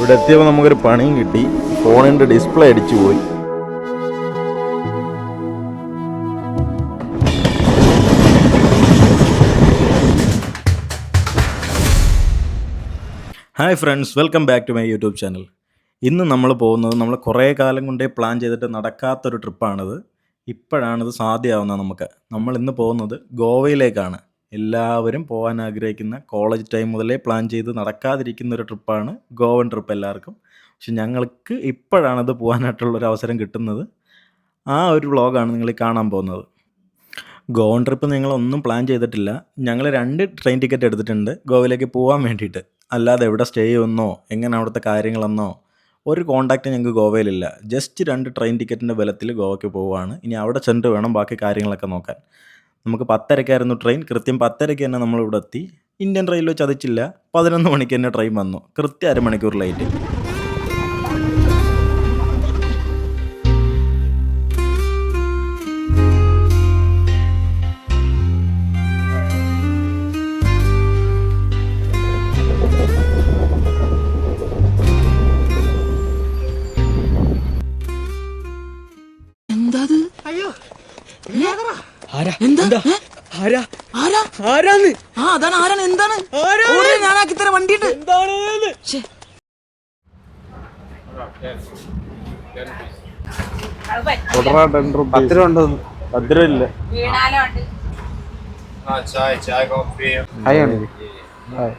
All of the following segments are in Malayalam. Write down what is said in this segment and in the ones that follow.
ഇവിടെ എത്തിയപ്പോൾ നമുക്കൊരു പണിയും കിട്ടി. ഫോണിന്റെ ഡിസ്പ്ലേ അടിച്ചു പോയി. Hi friends welcome back to my YouTube channel ഇന്ന് നമ്മൾ പോകുന്നത് നമ്മൾ കുറേ കാലം കൊണ്ടേ പ്ലാൻ ചെയ്തിട്ട് നടക്കാത്തൊരു ട്രിപ്പാണിത് ഇപ്പോഴാണിത് സാധ്യമാവുന്നത് നമുക്ക്. നമ്മൾ ഇന്ന് പോകുന്നത് ഗോവയിലേക്കാണ്. എല്ലാവരും പോകാൻ ആഗ്രഹിക്കുന്ന കോളേജ് ടൈം മുതലേ പ്ലാൻ ചെയ്ത് നടക്കാതിരിക്കുന്ന ഒരു ട്രിപ്പാണ് ഗോവൻ ട്രിപ്പ് എല്ലാവർക്കും. പക്ഷെ ഞങ്ങൾക്ക് ഇപ്പോഴാണത് പോകാനായിട്ടുള്ളൊരു അവസരം കിട്ടുന്നത്. ആ ഒരു വ്ളോഗാണ് നിങ്ങൾ കാണാൻ പോകുന്നത്. ഗോവൻ ട്രിപ്പ് ഞങ്ങളൊന്നും പ്ലാൻ ചെയ്തിട്ടില്ല. ഞങ്ങൾ രണ്ട് ട്രെയിൻ ടിക്കറ്റ് എടുത്തിട്ടുണ്ട് ഗോവയിലേക്ക് പോകാൻ വേണ്ടിയിട്ട്. അല്ലാതെ എവിടെ സ്റ്റേ ചെയ്യുമെന്നോ എങ്ങനെ അവിടുത്തെ കാര്യങ്ങളെന്നോ ഒരു കോണ്ടാക്റ്റ് ഞങ്ങൾക്ക് ഗോവയിലില്ല. ജസ്റ്റ് രണ്ട് ട്രെയിൻ ടിക്കറ്റിന്റെ ബലത്തിൽ ഗോവയ്ക്ക് പോവുകയാണ്. ഇനി അവിടെ ചെന്നിട്ട് വേണം ബാക്കി കാര്യങ്ങളൊക്കെ നോക്കാൻ. നമുക്ക് പത്തരക്കായിരുന്നു ട്രെയിൻ കൃത്യം പത്തരയ്ക്ക് തന്നെ നമ്മൾ ഇവിടെ എത്തി. ഇന്ത്യൻ റെയിൽവേ ചതിച്ചില്ല. പതിനൊന്ന് മണിക്ക് തന്നെ ട്രെയിൻ വന്നു. കൃത്യം അരമണിക്കൂർ ലേറ്റ് എന്താ? ആരാ? ആരാ? ആ അതാണ് ആരാണ്? എന്താണ്? ഉണ്ടോ? ഹായ്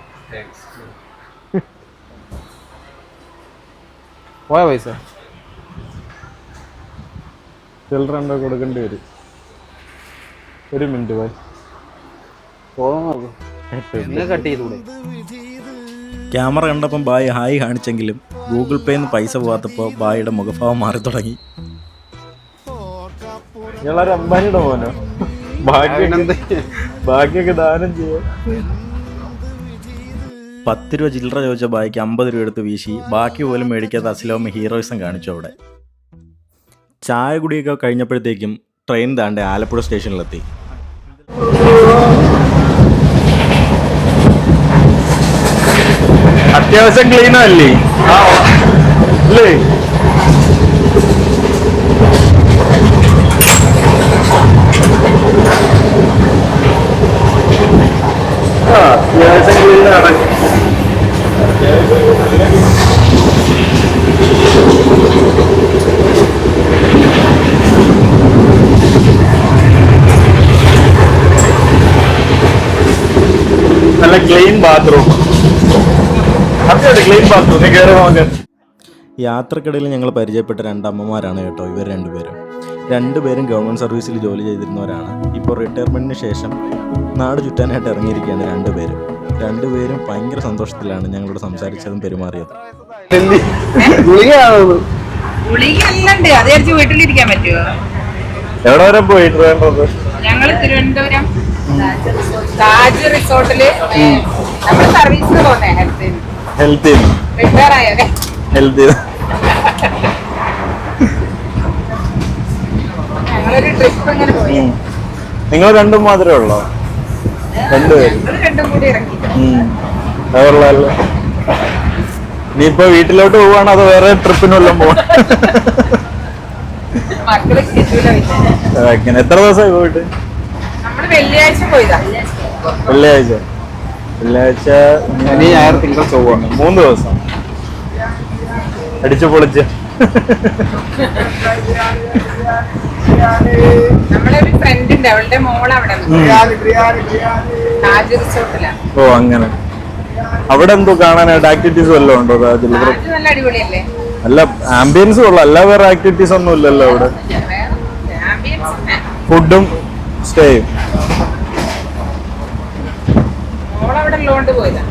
പോയ പൈസ? ചിൽഡ്രൻ കൊടുക്കേണ്ടി വരും. ഒരു മിനിറ്റ് പോയി എന്നെ കട്ട് ചെയ്തൂടെ? ക്യാമറ കണ്ടപ്പം ബായ് ഹായ് കാണിച്ചെങ്കിലും ഗൂഗിൾ നിന്ന് പൈസ പോകാത്തപ്പോൾ ബായിയുടെ മുഖഭാവം മാറി തുടങ്ങി. അമ്പാനിയുടെ മോനോ? ഭാഗ്യൊക്കെ ഭാഗ്യൊക്കെ ദാനം ചെയ്യാം. പത്ത് രൂപ ചില്ലറ ചോദിച്ച ബായിക്ക് അമ്പത് രൂപ എടുത്ത് വീശി. ബാക്കി പോലും മേടിക്കാത്ത അസിലോമ ഹീറോയിസം കാണിച്ചു അവിടെ. ചായ കുടിയൊക്കെ കഴിഞ്ഞപ്പോഴത്തേക്കും ട്രെയിൻ താണ്ട് ആലപ്പുഴ സ്റ്റേഷനിലെത്തി അത്യാവശ്യം ക്ലീനല്ലേ അല്ലേ അല്ലേ ആ, അത്യാവശ്യം ക്ലീൻ ആണ് നല്ല ക്ലീൻ ബാത്റൂം ക്ലീൻ ബാത്റൂം നീ കയറി നോക്കാൻ യാത്രക്കിടയിൽ ഞങ്ങൾ പരിചയപ്പെട്ട രണ്ടമ്മമാരാണ് കേട്ടോ ഇവർ രണ്ടുപേരും. രണ്ടുപേരും ഗവൺമെന്റ് സർവീസിൽ ജോലി ചെയ്തിരുന്നവരാണ്. ഇപ്പോൾ റിട്ടയർമെന്റിന് ശേഷം നാട് ചുറ്റാനായിട്ട് ഇറങ്ങിയിരിക്കുകയാണ് രണ്ടുപേരും. രണ്ടുപേരും ഭയങ്കര സന്തോഷത്തിലാണ് ഞങ്ങളോട് സംസാരിച്ചതും പെരുമാറിയതും. എവിടെ വരെ പോയി ഞങ്ങൾ തിരുവനന്തപുരം. താജ് റിസോർട്ടിൽ നമ്മൾ സർവീസിന് പോന്നേ ഹെൽത്തിന് റിട്ടയർ ഞങ്ങളൊരു ട്രിപ്പ് പോയി. നിങ്ങൾ രണ്ടും മാത്രമേ ഉള്ളോ? രണ്ടുപേരും നീ രണ്ടും കൂടി ഇറങ്ങി. ഇനിയിപ്പോ വീട്ടിലോട്ട് പോവാണോ അതോ വേറെ ട്രിപ്പിന് വല്ലതും പോവാ? മക്കൾ കിട്ടൂല എത്ര ദിവസമായി പോയിട്ട്? വെള്ളിയാഴ്ച പോയതാ. വെള്ളിയാഴ്ച. വെള്ളിയാഴ്ച ശനി ഞായർ തിങ്കൾ ചൊവ്വ. മൂന്ന് ദിവസം. അടിച്ചു പൊളിച്ച്. ഫ്രണ്ട് ഉണ്ട് അവളുടെ മോൾ അവിടെ താജ് ഓ അങ്ങനെ. അവിടെ എന്തോ കാണാനായിട്ട് ആക്ടിവിറ്റീസ് വല്ലതും ഉണ്ടോ? താജിൽ നല്ല അടിപൊളിയല്ലേ? അല്ല ആംബിയൻസ് ഉള്ളു അല്ല വേറെ ആക്ടിവിറ്റീസ് ഒന്നും ഇല്ലല്ലോ അവിടെ. ആംബിയൻസ് ഫുഡും പോന്നെ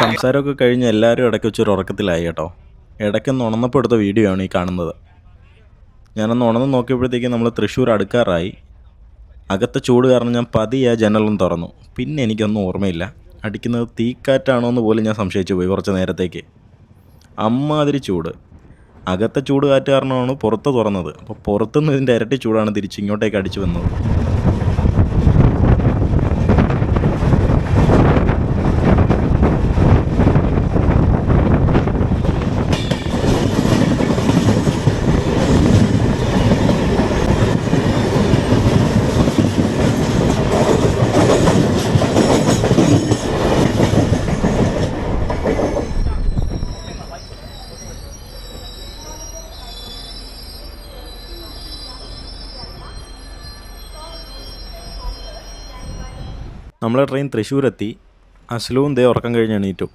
സംസാരമൊക്കെ കഴിഞ്ഞ് എല്ലാവരും ഇടയ്ക്ക് വെച്ചൊരു ഉറക്കത്തിലായി കേട്ടോ. ഇടയ്ക്കൊന്ന് ഉണർന്നപ്പോൾ എടുത്ത വീഡിയോ ആണ് ഈ കാണുന്നത്. ഞാനൊന്ന് ഉണർന്ന് നോക്കിയപ്പോഴത്തേക്കും നമ്മൾ തൃശ്ശൂർ അടുക്കാറായി. അകത്തെ ചൂട് കാരണം ഞാൻ പതിയെ ജനലൊന്നും ജനലും തുറന്നു. പിന്നെ എനിക്കൊന്നും ഓർമ്മയില്ല. അടിക്കുന്നത് തീക്കാറ്റാണോ എന്ന് പോലും ഞാൻ സംശയിച്ചു പോയി കുറച്ച് നേരത്തേക്ക്. അമ്മാതിരി ചൂട്. അകത്തെ ചൂട് കാറ്റ് കാരണമാണ് പുറത്ത് തുറന്നത്. അപ്പോൾ പുറത്തുനിന്ന് ഇതിന്റെ ഇരട്ടി ചൂടാണ് തിരിച്ച് ഇങ്ങോട്ടേക്ക് അടിച്ചു വന്നത്. നമ്മളെ ട്രെയിൻ തൃശ്ശൂരെത്തി. അസ്ലുവും ദേ ഉറക്കം കഴിഞ്ഞ് എണീറ്റു.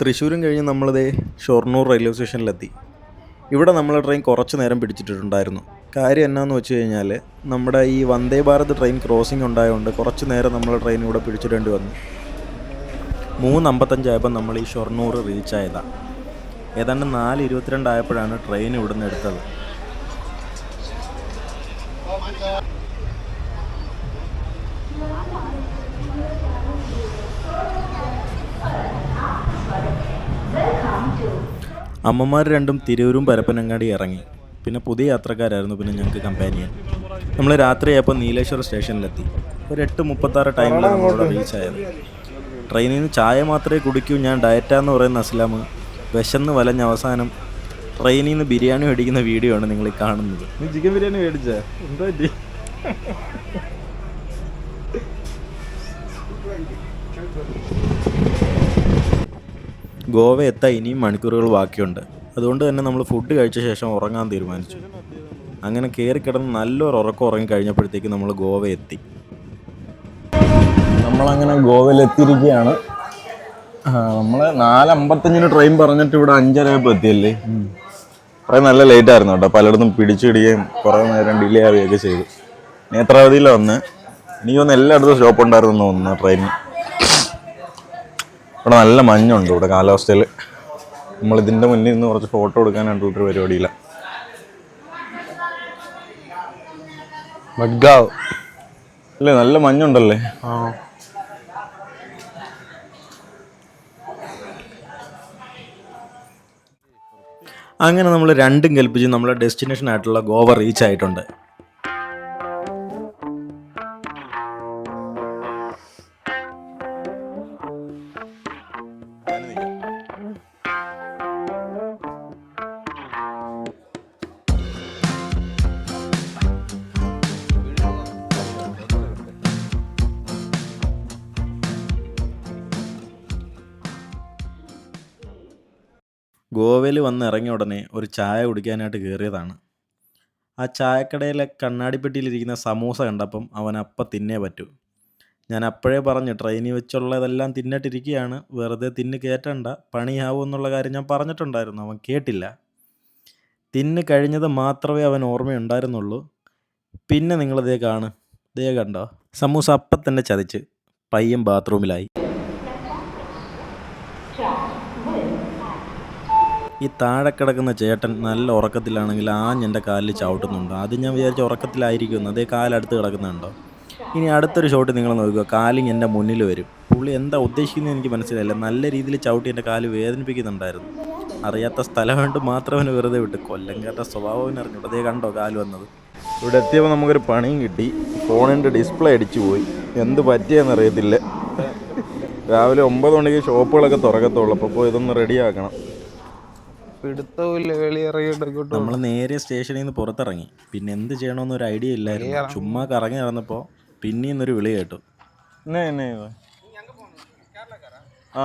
തൃശ്ശൂരും കഴിഞ്ഞ് നമ്മളിതേ ഷൊർണൂർ റെയിൽവേ സ്റ്റേഷനിലെത്തി ഇവിടെ നമ്മളെ ട്രെയിൻ കുറച്ച് നേരം പിടിച്ചിട്ടുണ്ടായിരുന്നു. കാര്യം എന്നാന്ന് വെച്ച് കഴിഞ്ഞാൽ നമ്മുടെ ഈ വന്ദേ ഭാരത് ട്രെയിൻ ക്രോസിംഗ് ഉണ്ടായതുകൊണ്ട് കുറച്ച് നേരം നമ്മളെ ട്രെയിൻ ഇവിടെ പിടിച്ചിടേണ്ടി വന്നു. മൂന്ന് അമ്പത്തഞ്ചായപ്പോൾ നമ്മൾ ഈ ഷൊർണൂർ റീച്ചായതാണ് ഏതാണ്ട് നാല് ഇരുപത്തിരണ്ടായപ്പോഴാണ് ട്രെയിൻ ഇവിടുന്ന് എടുത്തത്. അമ്മമാർ രണ്ടും തിരൂരും പരപ്പനങ്ങാടി ഇറങ്ങി. പിന്നെ പുതിയ യാത്രക്കാരായിരുന്നു പിന്നെ ഞങ്ങൾക്ക് കമ്പാനിയൻ നമ്മൾ രാത്രിയായപ്പോൾ നീലേശ്വര സ്റ്റേഷനിലെത്തി. ഒരു എട്ട് മുപ്പത്താറ് ടൈമിലാണ് നമ്മളോട് റീച്ച് ആയത്. ട്രെയിനിൽ നിന്ന് ചായ മാത്രമേ കുടിക്കൂ ഞാൻ ഡയറ്റാന്ന് പറയുന്ന അസ്ലാം വിശന്ന് വലഞ്ഞ അവസാനം ട്രെയിനിൽ നിന്ന് ബിരിയാണി മേടിക്കുന്ന വീഡിയോ ആണ് നിങ്ങൾ കാണുന്നത്. നീ ചിക്കൻ ബിരിയാണി മേടിച്ച? എന്താ പറ്റി? ഗോവ എത്താൻ ഇനിയും മണിക്കൂറുകൾ ബാക്കിയുണ്ട്. അതുകൊണ്ട് തന്നെ നമ്മൾ ഫുഡ് കഴിച്ച ശേഷം ഉറങ്ങാൻ തീരുമാനിച്ചു. അങ്ങനെ കയറി കിടന്ന് നല്ലൊരു ഉറക്കം ഉറങ്ങി കഴിഞ്ഞപ്പോഴത്തേക്ക് നമ്മൾ ഗോവ എത്തി നമ്മളങ്ങനെ ഗോവയിൽ എത്തിയിരിക്കുകയാണ് നമ്മൾ നാല് അമ്പത്തഞ്ചിന് ട്രെയിൻ പറഞ്ഞിട്ട് ഇവിടെ അഞ്ചരയപ്പോൾ എത്തിയല്ലേ? കുറേ നല്ല ലേറ്റ് ആയിരുന്നു കേട്ടോ. പലയിടത്തും പിടിച്ചിടുകയും കുറേ നേരം ഡിലേ ആവുകയൊക്കെ ചെയ്തു. നേത്രാവതിയിലാണ് വന്ന്. എനിക്ക് തോന്നുന്നു എല്ലായിടത്തും സ്റ്റോപ്പ് ഉണ്ടായിരുന്നു തോന്നുന്നു ട്രെയിനിന് ഇവിടെ നല്ല മഞ്ഞുണ്ട് ഇവിടെ കാലാവസ്ഥയിൽ നമ്മൾ ഇതിന്റെ മുന്നിൽ നിന്ന് കുറച്ച് ഫോട്ടോ എടുക്കാനായിട്ടുള്ളൊരു പരിപാടിയില്ല മഡ്ഗാവ്. അല്ലേ നല്ല മഞ്ഞുണ്ടല്ലേ? ആ. അങ്ങനെ നമ്മൾ രണ്ടും കൽപ്പിച്ച് നമ്മളെ ഡെസ്റ്റിനേഷൻ ആയിട്ടുള്ള ഗോവ റീച്ച് ആയിട്ടുണ്ട്. വന്ന് ഇറങ്ങിയ ഉടനെ ഒരു ചായ കുടിക്കാനായിട്ട് കയറിയതാണ്. ആ ചായക്കടയിലെ കണ്ണാടിപ്പെട്ടിയിലിരിക്കുന്ന സമൂസ കണ്ടപ്പം അവൻ അപ്പം തിന്നേ പറ്റൂ. ഞാൻ അപ്പോഴേ പറഞ്ഞു ട്രെയിനിൽ വെച്ചുള്ളതെല്ലാം തിന്നിട്ടിരിക്കുകയാണ്. വെറുതെ തിന്ന് കയറ്റണ്ട. പണിയാവും എന്നുള്ള കാര്യം ഞാൻ പറഞ്ഞിട്ടുണ്ടായിരുന്നു. അവൻ കേട്ടില്ല. തിന്ന് കഴിഞ്ഞത് മാത്രമേ അവൻ ഓർമ്മയുണ്ടായിരുന്നുള്ളൂ. പിന്നെ നിങ്ങളിതേ കാണ്. ഇതേ കണ്ടോ? സമൂസ അപ്പം തന്നെ ചതിച്ച് പയ്യൻ ബാത്റൂമിലായി. ഈ താഴെ കിടക്കുന്ന ചേട്ടൻ നല്ല ഉറക്കത്തിലാണെങ്കിൽ ആഞ്ഞെന്റെ കാലിൽ ചവിട്ടുന്നുണ്ട്. അത് ഞാൻ വിചാരിച്ച ഉറക്കത്തിലായിരിക്കും അതേ കാലടുത്ത് കിടക്കുന്നുണ്ടോ? ഇനി അടുത്തൊരു ഷോട്ട് നിങ്ങൾ നോക്കുക. കാലിങ് എന്റെ മുന്നിൽ വരും. പുള്ളി എന്താ ഉദ്ദേശിക്കുന്നത് എനിക്ക് മനസ്സിലായില്ല. നല്ല രീതിയിൽ ചവിട്ടി എന്റെ കാൽ വേദനിപ്പിക്കുന്നുണ്ടായിരുന്നു. അറിയാത്ത സ്ഥലം കൊണ്ട് മാത്രം വെറുതെ വിട്ട്. കൊല്ലം കേട്ട സ്വഭാവം അറിഞ്ഞു അതേ കണ്ടോ കാൽ വന്നത്. ഇവിടെ എത്തിയപ്പോൾ നമുക്കൊരു പണിയും കിട്ടി. ഫോണിന്റെ ഡിസ്പ്ലേ അടിച്ചു പോയി. എന്ത് പറ്റിയെന്ന് അറിയത്തില്ല. രാവിലെ ഒമ്പത് മണിക്ക് ഷോപ്പുകളൊക്കെ തുറക്കത്തുള്ളൂ. അപ്പോൾ ഇതൊന്ന് റെഡിയാക്കണം പിടുത്തമില്ല വെളിയിറങ്ങിയിട്ട് നമ്മൾ നേരെ സ്റ്റേഷനിൽ നിന്ന് പുറത്തിറങ്ങി പിന്നെ എന്ത് ചെയ്യണമെന്ന് ഒരു ഐഡിയ ഇല്ലായിരുന്നു ചുമ്മാ കറങ്ങി നടന്നപ്പോൾ പിന്നെയും ഒരു വിളി കേട്ടു என்ன என்ன இவன்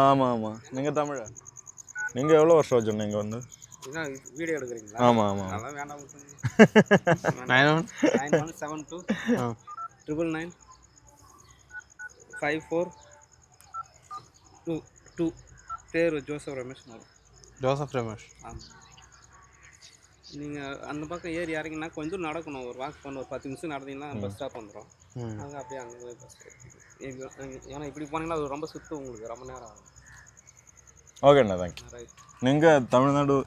ஆமாம் ஆமாம் நீங்கள் தமிழா நீங்கள் எவ்வளோ வருஷம் ஆச்சு நீங்கள் வந்து வீடியோ எடுக்கிறீங்களா ஆமாம் ஆமாம் அதெல்லாம் வேண்டாம் nine one nine one seven two triple nine five four two two பேர் ஜோசப் ரமேஷ் வரும் ஜோசப் ரமேஷ் நீங்கள் அந்த பக்கம் ஏறி இறங்கினா கொஞ்சம் நடக்கணும். ஒரு வாக் பண்ண ஒரு பத்து நிமிஷம் நடந்தீங்கன்னா பஸ் ஸ்டாப் வந்துடும் அங்கே அப்படியே அங்கே போய் பஸ் ஏன்னா இப்படி போனீங்கன்னா அது ரொம்ப சுற்றும் உங்களுக்கு. ரொம்ப நேரம் ஆகும். ஓகே அண்ணா தேங்க்யூ ரைட் நீங்கள் தமிழ்நாடு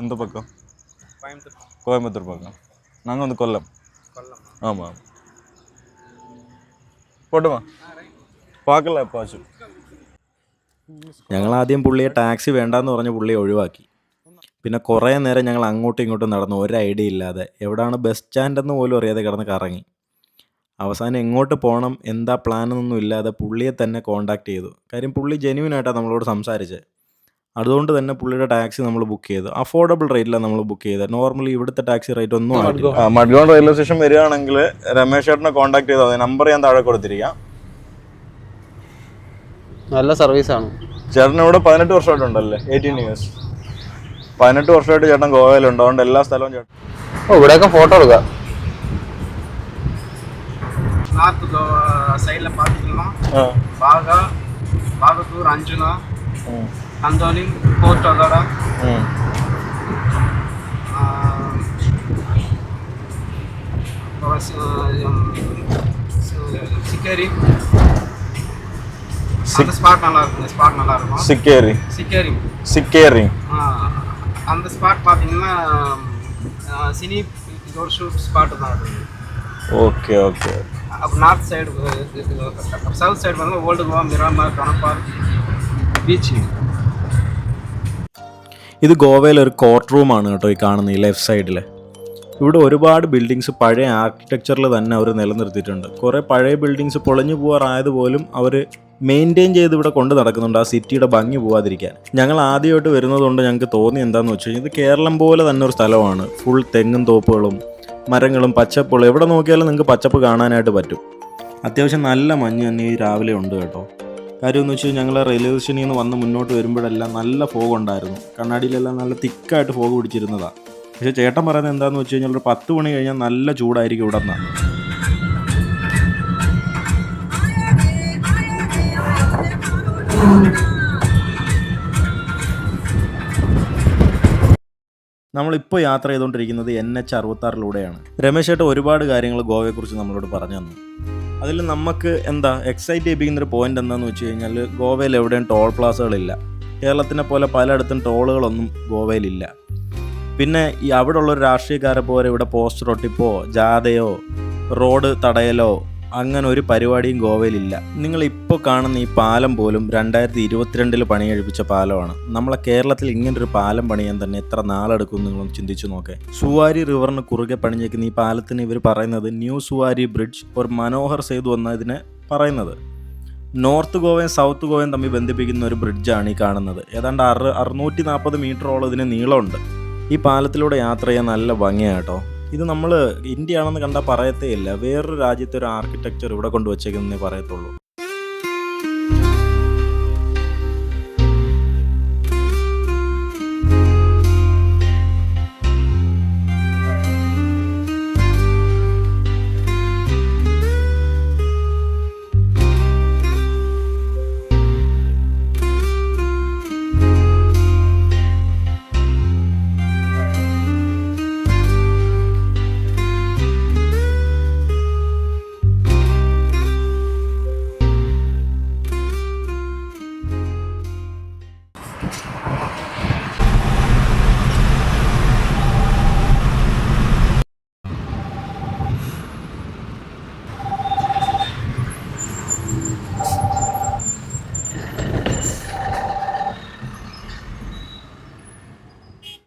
எந்த பக்கம்? கோயம்புத்தூர். கோயம்புத்தூர் பக்கம். நாங்கள் வந்து கொல்லம். கொல்லம். ஆமாம் போட்டுமா? பார்க்கல எப்பாச்சும் ഞങ്ങൾ ആദ്യം പുള്ളിയെ ടാക്സി വേണ്ടാന്ന് പറഞ്ഞ് പുള്ളിയെ ഒഴിവാക്കി. പിന്നെ കുറേ നേരം ഞങ്ങൾ അങ്ങോട്ടും ഇങ്ങോട്ടും നടന്നു. ഒരു ഐഡിയ ഇല്ലാതെ എവിടാണ് ബസ് സ്റ്റാൻഡ് എന്ന് പോലും അറിയാതെ കിടന്ന് കറങ്ങി. അവസാനം എങ്ങോട്ട് പോകണം എന്താ പ്ലാൻ എന്നൊന്നും ഇല്ലാതെ പുള്ളിയെ തന്നെ കോണ്ടാക്ട് ചെയ്തു. കാര്യം പുള്ളി ജെന്യൂനായിട്ടാണ് നമ്മളോട് സംസാരിച്ചത് അതുകൊണ്ട് തന്നെ പുള്ളിയുടെ ടാക്സി നമ്മൾ ബുക്ക് ചെയ്തു. അഫോർഡബിൾ റേറ്റിലാണ് നമ്മൾ ബുക്ക് ചെയ്തത് നോർമലി ഇവിടുത്തെ ടാക്സി റേറ്റ് ഒന്നും മഡ്ഗോൺ റെയിൽവേ സ്റ്റേഷൻ വരികയാണെങ്കിൽ രമേശ് ചേട്ടനെ കോൺടാക്ട് ചെയ്താൽ നമ്പർ ഞാൻ താഴെ കൊടുത്തിരിക്കാം. നല്ല സർവീസാണ് ചേട്ടൻ ഇവിടെ പതിനെട്ട് വർഷമായിട്ട് ഉണ്ടല്ലേ എയ്റ്റീൻ ഇയേഴ്സ് പതിനെട്ട് വർഷമായിട്ട് ചേട്ടൻ ഗോവയിലുണ്ട് അതുകൊണ്ട് എല്ലാ സ്ഥലവും ചേട്ടൻ ഓ ഇവിടെയൊക്കെ ഫോട്ടോ എടുക്കാം அந்த ஸ்பாட் நல்லா இருக்குங்க ஸ்பாட் நல்லா இருக்கும் സിക്കേറി சிக்கேரி സിക്കേറി ஆஹ், அந்த ஸ்பாட் பார்த்தீங்கன்னா ஆஹ், சினி இது ஒரு ஷூட் ஸ்பாட்டு தான் அது ഓക്കെ ഓക്കെ அப்புறம் நார்த் சைடு சவுத் சைடு வந்து ஓல்டு கோவா மிராமார் கணப்பார் பீச் ഇത് ഗോവയിലെ ഒരു കോർട്ട് റൂമാണ് കേട്ടോ ഈ കാണുന്ന ഈ ലെഫ്റ്റ് സൈഡിൽ ഇവിടെ ഒരുപാട് ബിൽഡിങ്സ് പഴയ ആർക്കിടെക്ചറിൽ തന്നെ അവർ നിലനിർത്തിയിട്ടുണ്ട്. കുറേ പഴയ ബിൽഡിങ്സ് പൊളിഞ്ഞു പോകാറായത് പോലും അവർ മെയിന്റെയിൻ ചെയ്ത് ഇവിടെ കൊണ്ട് നടക്കുന്നുണ്ട് ആ സിറ്റിയുടെ ഭംഗി പോവാതിരിക്കാൻ. ഞങ്ങൾ ആദ്യമായിട്ട് വരുന്നതുകൊണ്ട് ഞങ്ങൾക്ക് തോന്നി എന്താണെന്ന് വെച്ച് കഴിഞ്ഞാൽ ഇത് കേരളം പോലെ തന്നെ ഒരു സ്ഥലമാണ്. ഫുൾ തെങ്ങും തോപ്പുകളും മരങ്ങളും പച്ചപ്പുകളും. എവിടെ നോക്കിയാലും നിങ്ങൾക്ക് പച്ചപ്പ് കാണാനായിട്ട് പറ്റും. അത്യാവശ്യം നല്ല മഞ്ഞ് തന്നെ ഈ രാവിലെ ഉണ്ട് കേട്ടോ. കാര്യം എന്ന് വെച്ചാൽ ഞങ്ങൾ റെയിൽവേ സ്റ്റേഷനിൽ നിന്ന് വന്ന് മുന്നോട്ട് വരുമ്പോഴെല്ലാം നല്ല ഫോഗ് ഉണ്ടായിരുന്നു. കണ്ണാടിയിലെല്ലാം നല്ല തിക്കായിട്ട് ഫോഗ് പിടിച്ചിരുന്നതാണ് പക്ഷേ ചേട്ടൻ പറയുന്നത് എന്താണെന്ന് വെച്ച് കഴിഞ്ഞാൽ ഒരു പത്ത് മണി കഴിഞ്ഞാൽ നല്ല ചൂടായിരിക്കും ഇവിടെ നിന്നാണ് നമ്മളിപ്പോൾ യാത്ര ചെയ്തുകൊണ്ടിരിക്കുന്നത് എൻ എച്ച് അറുപത്താറിലൂടെയാണ്. രമേശ് ചേട്ടൻ ഒരുപാട് കാര്യങ്ങൾ ഗോവയെക്കുറിച്ച് നമ്മളോട് പറഞ്ഞു തന്നു. അതിൽ നമുക്ക് എന്താ എക്സൈറ്റ് ചെയ്യിപ്പിക്കുന്ന ഒരു പോയിന്റ് എന്താണെന്ന് വെച്ച് കഴിഞ്ഞാൽ ഗോവയിൽ എവിടെയും ടോൾ പ്ലാസകളില്ല കേരളത്തിനെ പോലെ പലയിടത്തും ടോളുകളൊന്നും ഗോവയിലില്ല. പിന്നെ ഈ അവിടെ ഉള്ള ഒരു രാഷ്ട്രീയക്കാരെ പോലെ ഇവിടെ പോസ്റ്റർ ഒട്ടിപ്പോ ജാഥയോ റോഡ് തടയലോ അങ്ങനെ ഒരു പരിപാടിയും ഗോവയിലില്ല. നിങ്ങൾ ഇപ്പോൾ കാണുന്ന ഈ പാലം പോലും രണ്ടായിരത്തി ഇരുപത്തിരണ്ടിൽ പണി കഴിപ്പിച്ച പാലമാണ്. നമ്മളെ കേരളത്തിൽ ഇങ്ങനൊരു പാലം പണിയാൻ തന്നെ എത്ര നാളെടുക്കും നിങ്ങളൊന്ന് ചിന്തിച്ചു നോക്കേ. സുവാരി റിവറിന് കുറുകെ പണിഞ്ഞേക്കുന്ന ഈ പാലത്തിന് ഇവർ പറയുന്നത് ന്യൂ സുവാരി ബ്രിഡ്ജ് ഒരു മനോഹർ സേതു എന്ന ഇതിനെ പറയുന്നത്. നോർത്ത് ഗോവയും സൗത്ത് ഗോവയും തമ്മിൽ ബന്ധിപ്പിക്കുന്ന ഒരു ബ്രിഡ്ജാണ് ഈ കാണുന്നത്. ഏതാണ്ട് അറു അറുന്നൂറ്റി നാൽപ്പത് മീറ്ററോളം ഇതിന് നീളമുണ്ട്. ഈ പാലത്തിലൂടെ യാത്ര ചെയ്യാൻ നല്ല ഭംഗിയാണ് കേട്ടോ. ഇത് നമ്മൾ ഇന്ത്യയാണെന്ന് കണ്ടാൽ പറയത്തേ ഇല്ല വേറൊരു രാജ്യത്തെ ഒരു ആർക്കിടെക്ചർ ഇവിടെ കൊണ്ടുവച്ചേക്കുന്നേ പറയത്തുള്ളൂ.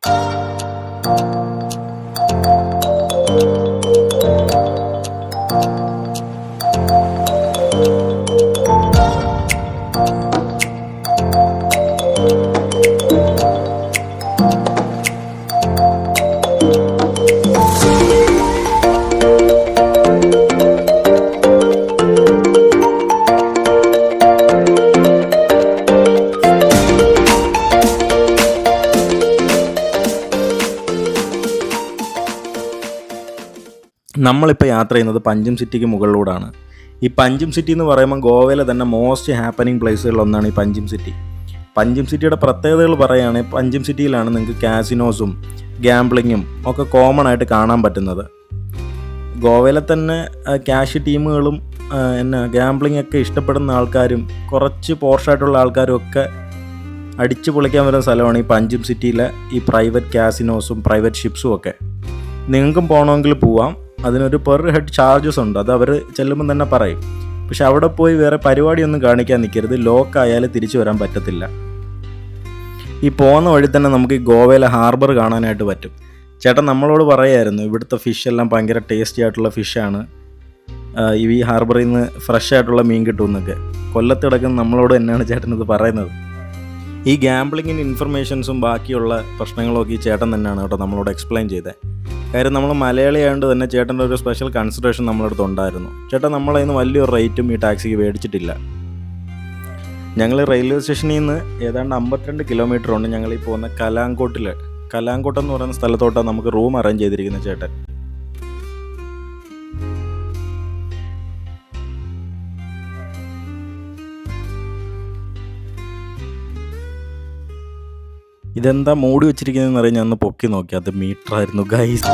Oh. നമ്മളിപ്പോൾ യാത്ര ചെയ്യുന്നത് പഞ്ചം സിറ്റിക്ക് മുകളിലൂടെയാണ് ഈ പഞ്ചം സിറ്റി എന്ന് പറയുമ്പോൾ ഗോവയിലെ തന്നെ മോസ്റ്റ് ഹാപ്പനിങ് പ്ലേസുകളിലൊന്നാണ് ഈ പഞ്ചം സിറ്റി. പഞ്ചം സിറ്റിയുടെ പ്രത്യേകതകൾ പറയുകയാണെങ്കിൽ പഞ്ചം സിറ്റിയിലാണ് നിങ്ങൾക്ക് കാസിനോസും ഗാംബ്ലിങ്ങും ഒക്കെ കോമൺ ആയിട്ട് കാണാൻ പറ്റുന്നത്. ഗോവയിലെ തന്നെ ക്യാഷ് ടീമുകളും എന്നാ ഗാംബ്ലിംഗ് ഒക്കെ ഇഷ്ടപ്പെടുന്ന ആൾക്കാരും കുറച്ച് പോർഷായിട്ടുള്ള ആൾക്കാരും ഒക്കെ അടിച്ചു പൊളിക്കാൻ വരുന്ന സ്ഥലമാണ് ഈ പഞ്ചം സിറ്റിയിലെ ഈ പ്രൈവറ്റ് കാസിനോസും പ്രൈവറ്റ് ഷിപ്സും ഒക്കെ. നിങ്ങൾക്കും പോകണമെങ്കിൽ പോവാം. അതിനൊരു പെർ ഹെഡ് ചാർജസ് ഉണ്ട്. അത് അവർ ചെല്ലുമ്പോൾ തന്നെ പറയും. പക്ഷെ അവിടെ പോയി വേറെ പരിപാടിയൊന്നും കാണിക്കാൻ നിൽക്കരുത് ലോക്ക് ആയാൽ തിരിച്ചു വരാൻ പറ്റത്തില്ല. ഈ പോകുന്ന വഴി തന്നെ നമുക്ക് ഈ ഗോവയിലെ ഹാർബർ കാണാനായിട്ട് പറ്റും. ചേട്ടൻ നമ്മളോട് പറയായിരുന്നു ഇവിടുത്തെ ഫിഷ് എല്ലാം ഭയങ്കര ടേസ്റ്റി ആയിട്ടുള്ള ഫിഷാണ് ഈ ഹാർബറിൽ നിന്ന് ഫ്രഷ് ആയിട്ടുള്ള മീൻ കിട്ടുമെന്നൊക്കെ കൊല്ലത്ത് കിടക്കുന്ന നമ്മളോട് തന്നെയാണ് ചേട്ടൻ ഇത് പറയുന്നത്. ഈ ഗ്യാംബ്ലിങ്ങിന്റെ ഇൻഫർമേഷൻസും ബാക്കിയുള്ള പ്രശ്നങ്ങളൊക്കെ ഈ ചേട്ടൻ തന്നെയാണ് കേട്ടോ നമ്മളോട് എക്സ്പ്ലെയിൻ ചെയ്തത് കാര്യം നമ്മൾ മലയാളി ആയതുകൊണ്ട് തന്നെ ചേട്ടന്റെ ഒരു സ്പെഷ്യൽ കൺസിഡറേഷൻ നമ്മളടുത്ത് ഉണ്ടായിരുന്നു. ചേട്ടൻ നമ്മളെ നിന്ന് വലിയൊരു റേറ്റും ഈ ടാക്സിക്ക് മേടിച്ചിട്ടില്ല. ഞങ്ങൾ റെയിൽവേ സ്റ്റേഷനിൽ നിന്ന് ഏതാണ്ട് അമ്പത്തിരണ്ട് കിലോമീറ്റർ ഉണ്ട് ഞങ്ങൾ ഈ പോകുന്ന കലാങ്കോട്ടിൽ കലാങ്കോട്ട് എന്ന് പറയുന്ന സ്ഥലത്തോട്ടാണ് നമുക്ക് റൂം അറേഞ്ച് ചെയ്തിരിക്കുന്നത് ചേട്ടൻ. ഇതെന്താ മൂടി വെച്ചിരിക്കുന്നതെന്ന് അറിയാൻ ഞാൻ ഒന്ന് പൊക്കി നോക്കി. അത് മീറ്റർ ആയിരുന്നു ഗൈസ്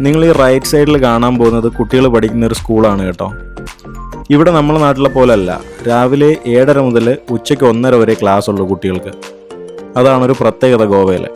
നിങ്ങൾ ഈ റൈറ്റ് സൈഡിൽ കാണാൻ പോകുന്നത് കുട്ടികൾ പഠിക്കുന്ന ഒരു സ്കൂളാണ് കേട്ടോ. ഇവിടെ നമ്മുടെ നാട്ടിലെ പോലല്ല. രാവിലെ ഏഴര മുതൽ ഉച്ചയ്ക്ക് ഒന്നര വരെ ക്ലാസ് ഉള്ളൂ കുട്ടികൾക്ക്. അതാണ് ഒരു പ്രത്യേകത ഗോവയിൽ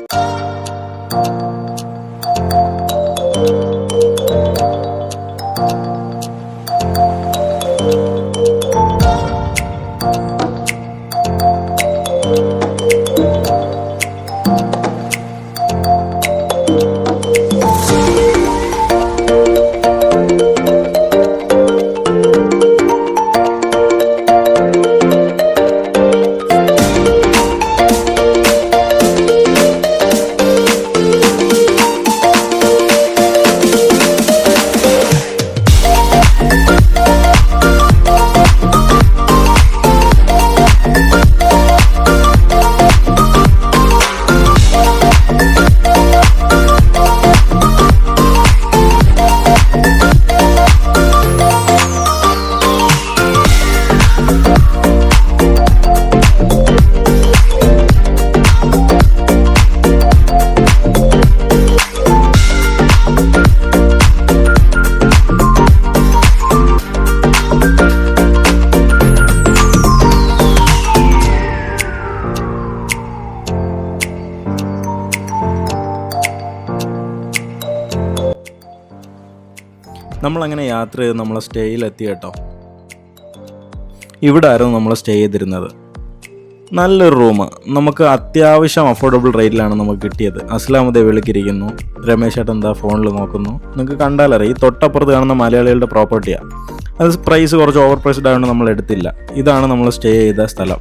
നമ്മളങ്ങനെ യാത്ര ചെയ്ത് നമ്മളെ സ്റ്റേയിലെത്തി കേട്ടോ. ഇവിടെ ആയിരുന്നു നമ്മൾ സ്റ്റേ ചെയ്തിരുന്നത്. നല്ലൊരു റൂം. നമുക്ക് അത്യാവശ്യം അഫോർഡബിൾ റേറ്റിലാണ് നമുക്ക് കിട്ടിയത്. അസ്ലാമതെ വിളിക്കിരിക്കുന്നു രമേശ് ഏട്ടൻ എന്താ ഫോണിൽ നോക്കുന്നു. നിങ്ങൾക്ക് കണ്ടാലറിയാം ഈ തൊട്ടപ്പുറത്ത് കാണുന്ന മലയാളികളുടെ പ്രോപ്പർട്ടിയാണ് അത് പ്രൈസ് കുറച്ച് ഓവർ പ്രൈസ്ഡ് ആയതുകൊണ്ട് നമ്മൾ എടുത്തില്ല. ഇതാണ് നമ്മൾ സ്റ്റേ ചെയ്ത സ്ഥലം.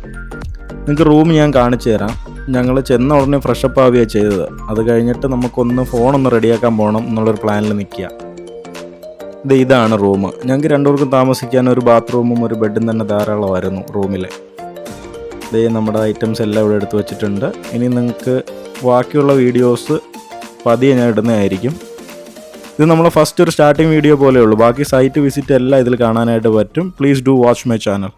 നിങ്ങൾക്ക് റൂം ഞാൻ കാണിച്ചു തരാം. ഞങ്ങൾ ചെന്ന ഉടനെ ഫ്രഷപ്പ് ആവുകയാണ് ചെയ്തത്. അത് കഴിഞ്ഞിട്ട് നമുക്കൊന്ന് ഫോണൊന്ന് റെഡിയാക്കാൻ പോകണം എന്നുള്ളൊരു പ്ലാനിൽ നിൽക്കുക. ഇത് ഇതാണ് റൂം. ഞങ്ങൾക്ക് രണ്ടുപേർക്കും താമസിക്കാൻ ഒരു ബാത്റൂമും ഒരു ബെഡും തന്നെ ധാരാളമായിരുന്നു റൂമിൽ ഇതേ നമ്മുടെ ഐറ്റംസ് എല്ലാം ഇവിടെ എടുത്തു വെച്ചിട്ടുണ്ട്. ഇനി നിങ്ങൾക്ക് ബാക്കിയുള്ള വീഡിയോസ് പതിയെ ഞാൻ ഇടുന്നതായിരിക്കും. ഇത് നമ്മളെ ഫസ്റ്റ് ഒരു സ്റ്റാർട്ടിങ് വീഡിയോ പോലെയുള്ളൂ. ബാക്കി സൈറ്റ് വിസിറ്റ് എല്ലാം ഇതിൽ കാണാനായിട്ട് പറ്റും. Please do watch my channel